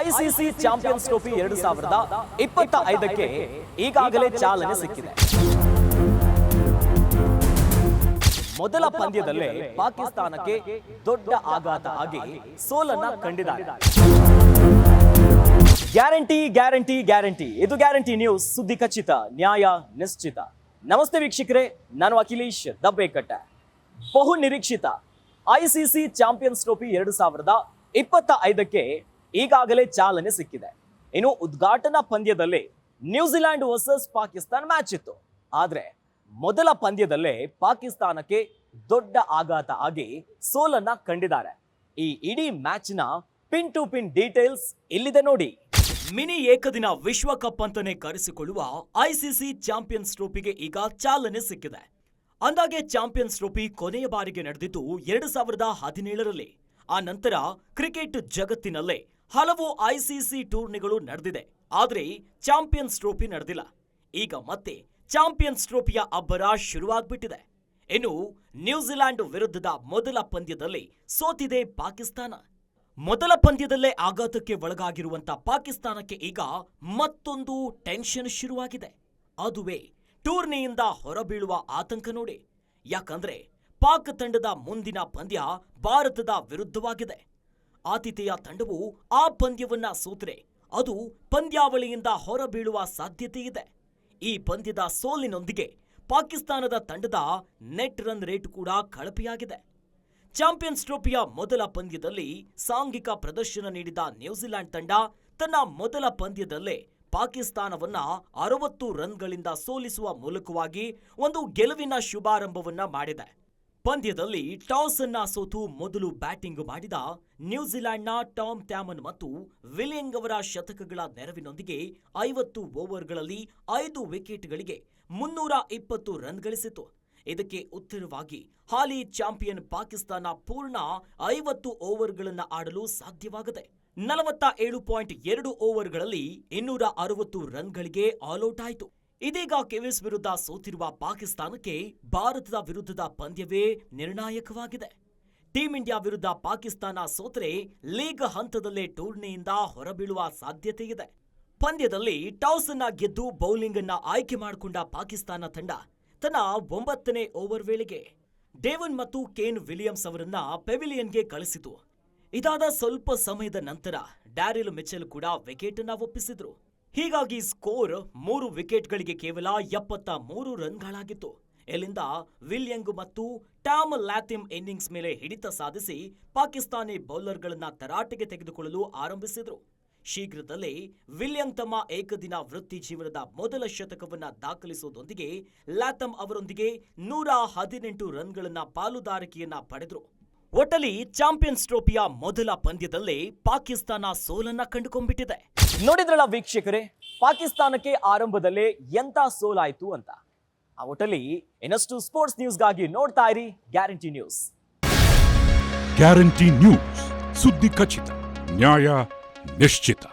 ICC champions trophy ಎರಡು ಸಾವಿರದ ಇಪ್ಪತ್ತ ಐದಕ್ಕೆ ಈಗಾಗಲೇ ಚಾಲನೆ ಸಿಕ್ಕಿದೆ. ಮೊದಲ ಪಂದ್ಯದಲ್ಲೇ ಪಾಕಿಸ್ತಾನಕ್ಕೆ ದೊಡ್ಡ ಆಘಾತ ಆಗಿ ಸೋಲನ್ನ ಕಂಡಿದ್ದಾರೆ. Guarantee guarantee guarantee. ಇದು ಗ್ಯಾರಂಟಿ ನ್ಯೂಸ್ ಸುದ್ದಿ ಖಚಿತ, ನ್ಯಾಯ ನಿಶ್ಚಿತ. ನಮಸ್ತೆ ವೀಕ್ಷಕರೇ, ನಾನು ಅಖಿಲೇಶ್ ದಬ್ಬೇಕಟ್ಟ. ಬಹು ನಿರೀಕ್ಷಿತ ಐಸಿಸಿ ಚಾಂಪಿಯನ್ಸ್ ಟ್ರೋಫಿ ಎರಡು ಸಾವಿರದ ಇಪ್ಪತ್ತ ಐದಕ್ಕೆ ಈಗಾಗಲೇ ಚಾಲನೆ ಸಿಕ್ಕಿದೆ. ಇನ್ನು ಉದ್ಘಾಟನಾ ಪಂದ್ಯದಲ್ಲಿ ನ್ಯೂಜಿಲೆಂಡ್ ವರ್ಸಸ್ ಪಾಕಿಸ್ತಾನ ಮ್ಯಾಚ್ ಇತ್ತು. ಆದ್ರೆ ಮೊದಲ ಪಂದ್ಯದಲ್ಲೇ ಪಾಕಿಸ್ತಾನಕ್ಕೆ ದೊಡ್ಡ ಆಘಾತ ಆಗಿ ಸೋಲನ್ನ ಕಂಡಿದ್ದಾರೆ. ಈ ಇಡೀ ನ ಪಿನ್ ಟು ಪಿನ್ ಡೀಟೇಲ್ಸ್ ಇಲ್ಲಿದೆ ನೋಡಿ. ಮಿನಿ ಏಕದಿನ ವಿಶ್ವಕಪ್ ಅಂತಾನೆ ಕರೆಸಿಕೊಳ್ಳುವ ಐಸಿಸಿ ಚಾಂಪಿಯನ್ಸ್ ಟ್ರೋಫಿಗೆ ಈಗ ಚಾಲನೆ ಸಿಕ್ಕಿದೆ. ಅಂದಾಗೆ ಚಾಂಪಿಯನ್ಸ್ ಟ್ರೋಫಿ ಕೊನೆಯ ಬಾರಿಗೆ ನಡೆದಿದ್ದು ಎರಡು ಸಾವಿರದ ಹದಿನೇಳರಲ್ಲಿ. ಆ ನಂತರ ಕ್ರಿಕೆಟ್ ಜಗತ್ತಿನಲ್ಲೇ ಹಲವು ಐಸಿಸಿ ಟೂರ್ನಿಗಳು ನಡೆದಿದೆ. ಆದರೆ ಚಾಂಪಿಯನ್ಸ್ ಟ್ರೋಫಿ ನಡೆದಿಲ್ಲ. ಈಗ ಮತ್ತೆ ಚಾಂಪಿಯನ್ಸ್ ಟ್ರೋಫಿಯ ಅಬ್ಬರ ಶುರುವಾಗ್ಬಿಟ್ಟಿದೆ. ಇನ್ನು ನ್ಯೂಜಿಲೆಂಡ್ ವಿರುದ್ಧದ ಮೊದಲ ಪಂದ್ಯದಲ್ಲಿ ಸೋತಿದೆ ಪಾಕಿಸ್ತಾನ. ಮೊದಲ ಪಂದ್ಯದಲ್ಲೇ ಆಘಾತಕ್ಕೆ ಒಳಗಾಗಿರುವಂತ ಪಾಕಿಸ್ತಾನಕ್ಕೆ ಈಗ ಮತ್ತೊಂದು ಟೆನ್ಷನ್ ಶುರುವಾಗಿದೆ. ಅದುವೇ ಟೂರ್ನಿಯಿಂದ ಹೊರಬೀಳುವ ಆತಂಕ ನೋಡಿ. ಯಾಕಂದ್ರೆ ಪಾಕ್ ತಂಡದ ಮುಂದಿನ ಪಂದ್ಯ ಭಾರತದ ವಿರುದ್ಧವಾಗಿದೆ. ಆತಿಥೇಯ ತಂಡವು ಆ ಪಂದ್ಯವನ್ನ ಸೋತ್ರೆ. ಅದು ಪಂದ್ಯಾವಳಿಯಿಂದ ಹೊರಬೀಳುವ ಸಾಧ್ಯತೆ ಇದೆ ಈ ಪಂದ್ಯದ ಸೋಲಿನೊಂದಿಗೆ ಪಾಕಿಸ್ತಾನದ ತಂಡದ ನೆಟ್ ರನ್ ರೇಟ್ ಕೂಡ ಕಳಪೆಯಾಗಿದೆ. ಚಾಂಪಿಯನ್ಸ್ ಟ್ರೋಫಿಯ ಮೊದಲ ಪಂದ್ಯದಲ್ಲಿ ಸಾಂಘಿಕ ಪ್ರದರ್ಶನ ನೀಡಿದ ನ್ಯೂಜಿಲೆಂಡ್ ತಂಡ ತನ್ನ ಮೊದಲ ಪಂದ್ಯದಲ್ಲೇ ಪಾಕಿಸ್ತಾನವನ್ನ ಅರವತ್ತು ರನ್ಗಳಿಂದ ಸೋಲಿಸುವ ಮೂಲಕವಾಗಿ ಒಂದು ಗೆಲುವಿನ ಶುಭಾರಂಭವನ್ನ ಮಾಡಿದೆ. ಪಂದ್ಯದಲ್ಲಿ ಟಾಸ್ ಅನ್ನ ಸೋತು ಮೊದಲು ಬ್ಯಾಟಿಂಗ್ ಮಾಡಿದ ನ್ಯೂಜಿಲೆಂಡ್ನ ಟಾಮ್ ಟ್ಯಾಮನ್ ಮತ್ತು ವಿಲಿಯಂಗ್ ಅವರ ಶತಕಗಳ ನೆರವಿನೊಂದಿಗೆ ಐವತ್ತು ಓವರ್ಗಳಲ್ಲಿ ಐದು ವಿಕೆಟ್ಗಳಿಗೆ ಮುನ್ನೂರ ಇಪ್ಪತ್ತು ರನ್ ಗಳಿಸಿತು. ಇದಕ್ಕೆ ಉತ್ತರವಾಗಿ, ಹಾಲಿ ಚಾಂಪಿಯನ್ ಪಾಕಿಸ್ತಾನ ಪೂರ್ಣ ಐವತ್ತು ಓವರ್ಗಳನ್ನು ಆಡಲು ಸಾಧ್ಯವಾಗದೆ ನಲವತ್ತ ಏಳು ಪಾಯಿಂಟ್ ಎರಡು ಓವರ್ಗಳಲ್ಲಿ ಇನ್ನೂರ ಅರವತ್ತು ರನ್ಗಳಿಗೆ ಆಲ್ಔಟ್ ಆಯಿತು. ಇದೀಗ ಕೆವಿಸ್ ವಿರುದ್ಧ ಸೋತಿರುವ ಪಾಕಿಸ್ತಾನಕ್ಕೆ ಭಾರತದ ವಿರುದ್ಧದ ಪಂದ್ಯವೇ ನಿರ್ಣಾಯಕವಾಗಿದೆ. ಟೀಂ ಇಂಡಿಯಾ ವಿರುದ್ಧ ಪಾಕಿಸ್ತಾನ ಸೋತರೆ ಲೀಗ್ ಹಂತದಲ್ಲೇ ಟೂರ್ನಿಯಿಂದ ಹೊರಬೀಳುವ ಸಾಧ್ಯತೆ ಇದೆ ಪಂದ್ಯದಲ್ಲಿ ಟಾಸ್ ಅನ್ನ ಗೆದ್ದು ಬೌಲಿಂಗ್ ಅನ್ನ ಆಯ್ಕೆ ಮಾಡಿಕೊಂಡ ಪಾಕಿಸ್ತಾನ ತಂಡ ತನ್ನ ಒಂಬತ್ತನೇ ಓವರ್ ವೇಳೆಗೆ ಡೇವನ್ ಮತ್ತು ಕೇನ್ ವಿಲಿಯಮ್ಸ್ ಅವರನ್ನ ಪೆವಿಲಿಯನ್ಗೆ ಕಳಿಸಿತು. ಇದಾದ ಸ್ವಲ್ಪ ಸಮಯದ ನಂತರ ಡ್ಯಾರಿಲ್ ಮಿಚೆಲ್ ಕೂಡ ವಿಕೆಟ್ ಅನ್ನ ಒಪ್ಪಿಸಿದ್ರು. ಹೀಗಾಗಿ ಸ್ಕೋರ್ ಮೂರು ವಿಕೆಟ್ಗಳಿಗೆ ಕೇವಲ ಎಪ್ಪತ್ತ ಮೂರು ರನ್ಗಳಾಗಿತ್ತು. ಇಲ್ಲಿಂದ ವಿಲಿಯಂಗ್ ಮತ್ತು ಟಾಮ್ ಲ್ಯಾಥಿಮ್ ಇನ್ನಿಂಗ್ಸ್ ಮೇಲೆ ಹಿಡಿತ ಸಾಧಿಸಿ ಪಾಕಿಸ್ತಾನಿ ಬೌಲರ್ಗಳನ್ನು ತರಾಟೆಗೆ ತೆಗೆದುಕೊಳ್ಳಲು ಆರಂಭಿಸಿದ್ರು. ಶೀಘ್ರದಲ್ಲೇ ವಿಲಿಯಂಗ್ ತಮ್ಮ ಏಕದಿನ ವೃತ್ತಿ ಜೀವನದ ಮೊದಲ ಶತಕವನ್ನ ದಾಖಲಿಸುವುದೊಂದಿಗೆ ಲ್ಯಾಥಮ್ ಅವರೊಂದಿಗೆ ನೂರ ಹದಿನೆಂಟು ರನ್ಗಳನ್ನ ಪಾಲುದಾರಿಕೆಯನ್ನ ಪಡೆದರು. ಒಟ್ಟಲ್ಲಿ ಚಾಂಪಿಯನ್ಸ್ ಟ್ರೋಫಿಯ ಮೊದಲ ಪಂದ್ಯದಲ್ಲೇ ಪಾಕಿಸ್ತಾನ ಸೋಲನ್ನ ಕಂಡುಕೊಂಡ್ಬಿಟ್ಟಿದೆ. ನೋಡಿದ್ರಲ್ಲ ವೀಕ್ಷಕರೇ, ಪಾಕಿಸ್ತಾನಕ್ಕೆ ಆರಂಭದಲ್ಲೇ ಎಂತ ಸೋಲಾಯಿತು ಅಂತ. ಆ ಒಟ್ಟಲ್ಲಿ ಇನ್ನಷ್ಟು ಸ್ಪೋರ್ಟ್ಸ್ ನ್ಯೂಸ್ಗಾಗಿ ನೋಡ್ತಾ ಇರಿ ಗ್ಯಾರಂಟಿ ನ್ಯೂಸ್ ಗ್ಯಾರಂಟಿ ನ್ಯೂಸ್ ಸುದ್ದಿ ಖಚಿತ, ನ್ಯಾಯ ನಿಶ್ಚಿತ.